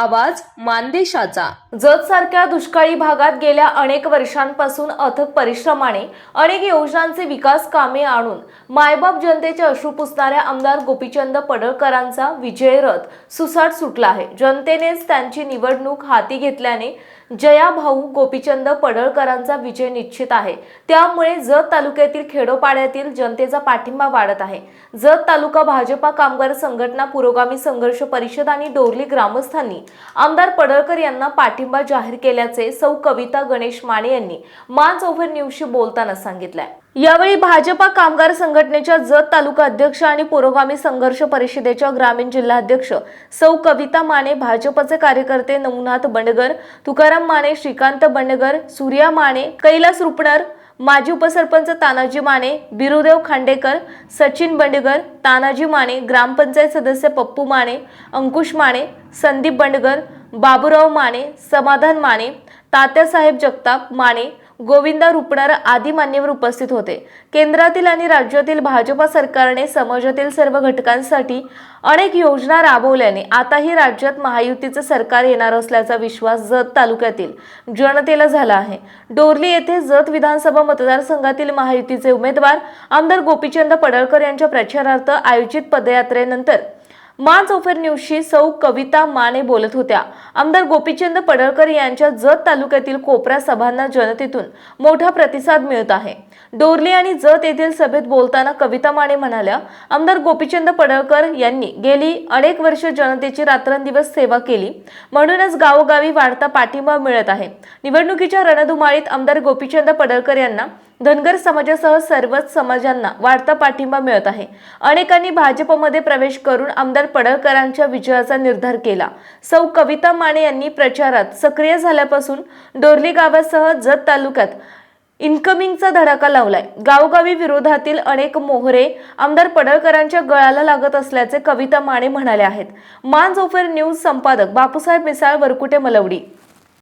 आवाज मानदेशाचा. जत सारख्या दुष्काळी भागात गेल्या अनेक वर्षांपासून अथक परिश्रमाने अनेक योजनांचे विकास कामे आणून मायबाप जनतेचे अश्रू पुसणाऱ्या आमदार गोपीचंद पडळकरांचा विजय रथ सुसाट सुटला आहे. जनतेनेच त्यांची निवडणूक हाती घेतल्याने जया भाऊ गोपीचंद पडळकरांचा विजय निश्चित आहे. त्यामुळे जत तालुक्यातील खेडोपाड्यातील जनतेचा पाठिंबा वाढत आहे. जत तालुका भाजपा कामगार संघटना पुरोगामी संघर्ष परिषद आणि डोरली ग्रामस्थांनी आमदार पडळकर यांना पाठिंबा जाहीर केल्याचे सौ कविता गणेश माने यांनी मान्स ओव्हर न्यूजशी बोलताना सांगितलंय. यावेळी भाजपा कामगार संघटनेच्या जत तालुका अध्यक्ष आणि पुरोगामी संघर्ष परिषदेच्या ग्रामीण जिल्हाध्यक्ष सौ कविता माने भाजपचे कार्यकर्ते नवनाथ बंडगर तुकाराम माने श्रीकांत बंडगर सूर्या माने कैलास रुपणर माजी उपसरपंच तानाजी माने बिरुदेव खांडेकर सचिन बंडगर तानाजी माने ग्रामपंचायत सदस्य पप्पू माने अंकुश माने संदीप बंडगर बाबूराव माने समाधान माने तात्यासाहेब जगताप माने गोविंदा रुपणार आदी मान्यवर उपस्थित होते. केंद्रातील आणि राज्यातील भाजपा सरकारने समाजातील सर्व घटकांसाठी अनेक योजना राबवल्याने आताही राज्यात महायुतीचं सरकार येणार असल्याचा विश्वास जत तालुक्यातील जनतेला झाला आहे. डोरली येथे जत विधानसभा मतदारसंघातील महायुतीचे उमेदवार आमदार गोपीचंद पडळकर यांच्या प्रचारार्थ आयोजित पदयात्रेनंतर मान्स ऑफर न्यूजशी सौ कविता माने बोलत होत्या. आमदार गोपीचंद पडळकर यांच्या जत तालुक्यातील कोपरा सभांना जनतेतून मोठा प्रतिसाद मिळत आहे. डोरली आणि जत येथील सभेत बोलताना कविता माने म्हणाल्या आमदार गोपीचंद पडळकर यांनी गेली अनेक वर्ष जनतेची रात्रंदिवस सेवा केली. म्हणूनच गावोगावी वाढता पाठिंबा मिळत आहे. निवडणुकीच्या रणधुमाळीत आमदार गोपीचंद पडळकर यांना धनगर समाजासह सर्वच समाजांना वाढता पाठिंबा मिळत आहे. अनेकांनी भाजपमध्ये प्रवेश करून आमदार पडळकरांच्या विजयाचा निर्धार केला. सौ. कविता माने यांनी प्रचारात सक्रिय झाल्यापासून डोरली गावासह जत तालुक्यात इन्कमिंगचा धडाका लावलाय. गावोगावी विरोधातील अनेक मोहरे आमदार पडळकरांच्या गळाला लागत असल्याचे कविता माने म्हणाले आहेत. मान जोफर न्यूज संपादक बापूसाहेब मिसाळ वरकुटे मलवडी.